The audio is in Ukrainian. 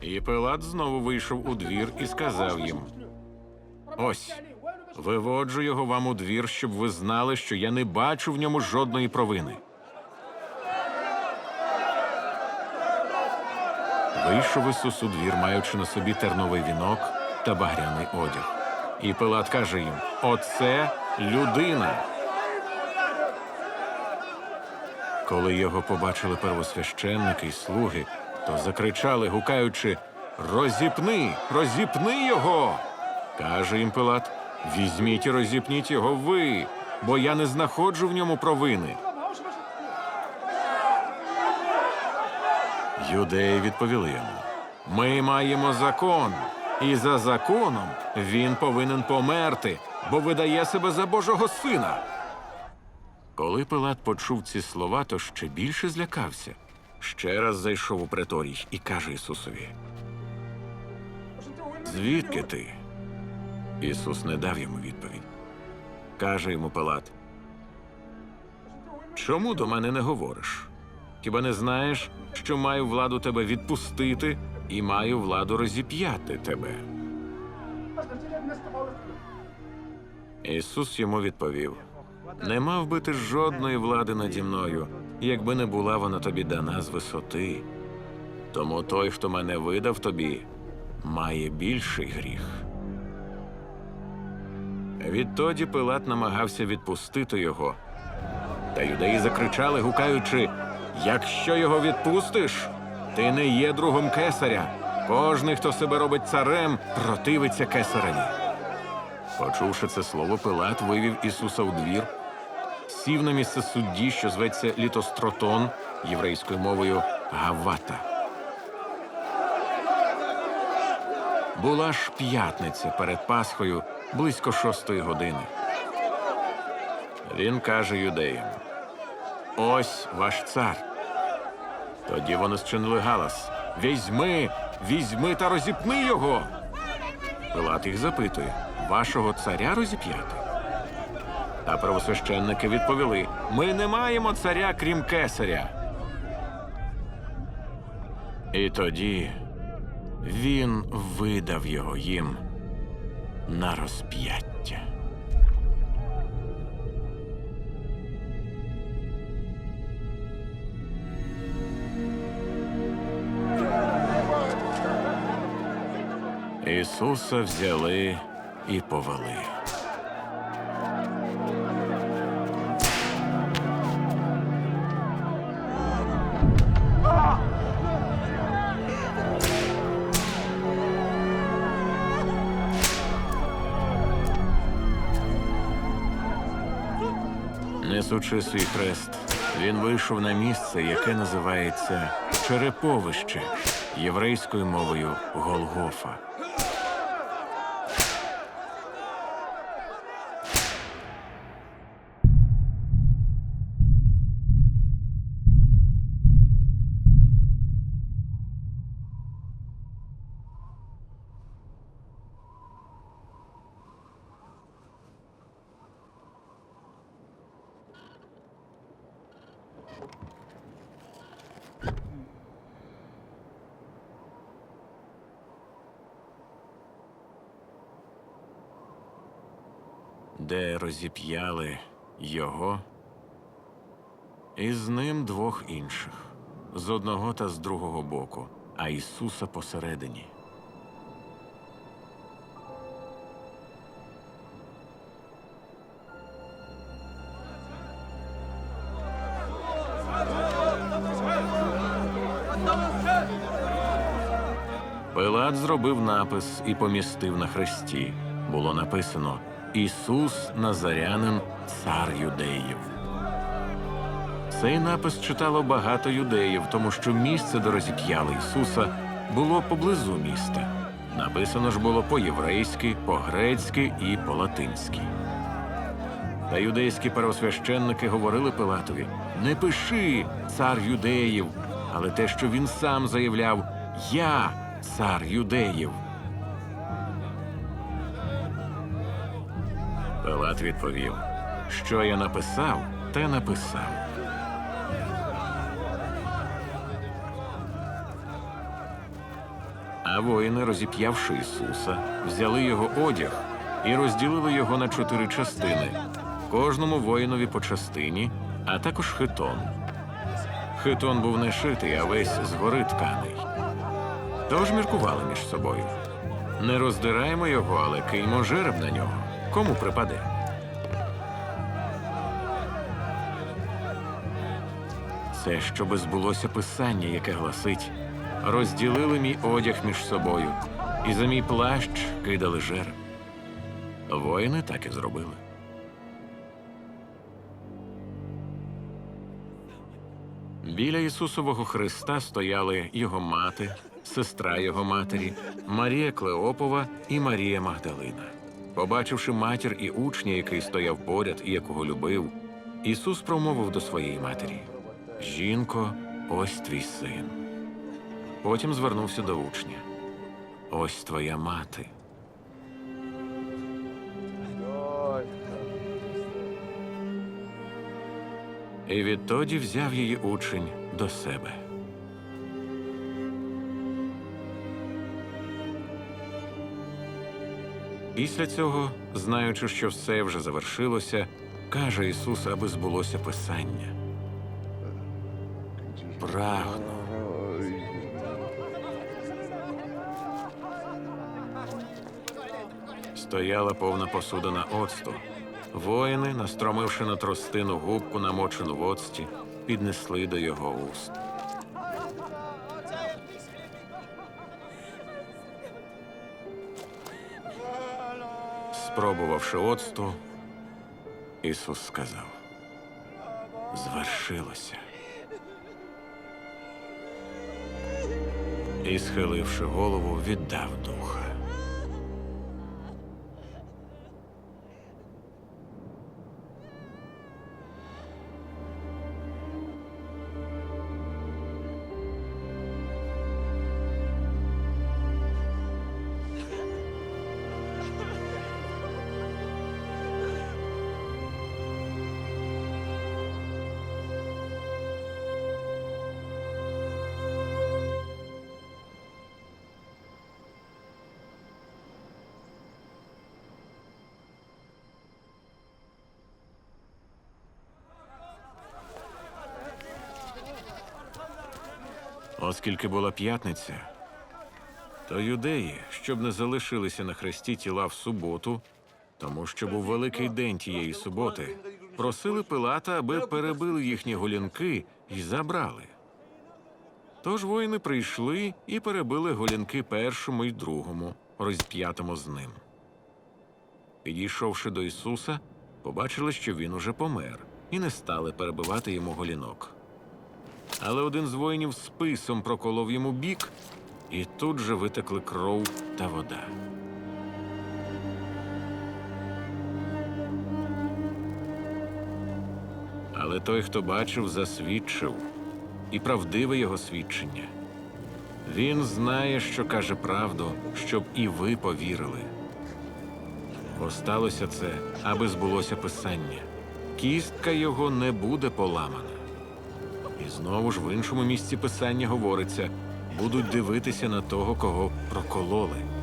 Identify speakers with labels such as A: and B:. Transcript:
A: І Пилат знову вийшов у двір і сказав їм: Ось, виводжу його вам у двір, щоб ви знали, що я не бачу в ньому жодної провини. Вийшов Ісус у двір, маючи на собі терновий вінок та багряний одяг. І Пилат каже їм: Оце людина. Коли його побачили первосвященники й слуги, то закричали, гукаючи: Розіпни, розіпни його. Каже їм Пилат: Візьміть і розіпніть його ви, бо я не знаходжу в ньому провини. Юдеї відповіли йому: Ми маємо закон, і за законом він повинен померти, бо видає себе за Божого сина. Коли Пилат почув ці слова, то ще більше злякався. Ще раз зайшов у приторій і каже Ісусові: Звідки ти? Ісус не дав йому відповідь. Каже йому Пилат: Чому до мене не говориш? Хіба не знаєш, що маю владу тебе відпустити і маю владу розіп'яти тебе? Ісус йому відповів: Не мав би ти жодної влади наді мною, якби не була вона тобі дана з висоти. Тому той, хто мене видав тобі, має більший гріх. Відтоді Пилат намагався відпустити його. Та юдеї закричали, гукаючи: Якщо його відпустиш, ти не є другом кесаря. Кожний, хто себе робить царем, противиться кесареві. Почувши це слово, Пилат вивів Ісуса у двір, сів на місце судді, що зветься Літостротон, єврейською мовою Гавата. Була ж п'ятниця перед Пасхою близько шостої години. Він каже юдеям: Ось ваш цар. Тоді вони зчинили галас: Візьми, візьми та розіпни його. Пилат їх запитує: Вашого царя розіп'яти? А правосвященники відповіли: Ми не маємо царя, крім кесаря. І тоді він видав його їм на розп'яття. Ісуса взяли і повели. Несучи свій хрест, він вийшов на місце, яке називається Череповище, єврейською мовою Голгофа. Де розіп'яли його, і з ним двох інших з одного та з другого боку, а Ісуса посередині. Пилат зробив напис і помістив на хресті. Було написано Ісус Назарянин, цар юдеїв. Цей напис читало багато юдеїв, тому що місце, де розіп'яли Ісуса, було поблизу міста. Написано ж було по-єврейськи, по-грецьки і по-латинськи. Та юдейські первосвященники говорили Пилатові: Не пиши цар юдеїв, але те, що він сам заявляв: Я цар юдеїв. Пилат відповів: Що я написав, те написав. А воїни, розіп'явши Ісуса, взяли його одяг і розділили його на чотири частини, кожному воїнові по частині, а також хитон. Хитон був не шитий, а весь згори тканий. Тож міркували між собою. Не роздираємо його, але киньмо жереб на нього. Кому припаде? Це щоби збулося писання, яке гласить: розділили мій одяг між собою, і за мій плащ кидали жереб. Воїни так і зробили. Біля Ісусового Христа стояли його мати, сестра його матері, Марія Клеопова і Марія Магдалина. Побачивши матір і учня, який стояв поряд і якого любив, Ісус промовив до своєї матері: Жінко, ось твій син. Потім звернувся до учня: Ось твоя мати. І відтоді взяв її учень до себе. Після цього, знаючи, що все вже завершилося, каже Ісус, аби збулося Писання. Прагну. Стояла повна посудина оцту. Воїни, настромивши на тростину губку, намочену в оцті, піднесли до його уст. Спробувавши оцту, Ісус сказав: Звершилося. І, схиливши голову, віддав духа. Оскільки була п'ятниця, то юдеї, щоб не залишилися на хресті тіла в суботу, тому що був великий день тієї суботи, просили Пилата, аби перебили їхні голінки і забрали. Тож воїни прийшли і перебили голінки першому й другому, розп'ятому з ним. Підійшовши до Ісуса, побачили, що він уже помер, і не стали перебивати йому голінок. Але один з воїнів списом проколов йому бік, і тут же витекли кров та вода. Але той, хто бачив, засвідчив, і правдиве його свідчення. Він знає, що каже правду, щоб і ви повірили. Бо сталося це, аби збулося писання. Кістка його не буде поламана. І знову ж в іншому місці писання говориться: будуть дивитися на того, кого прокололи.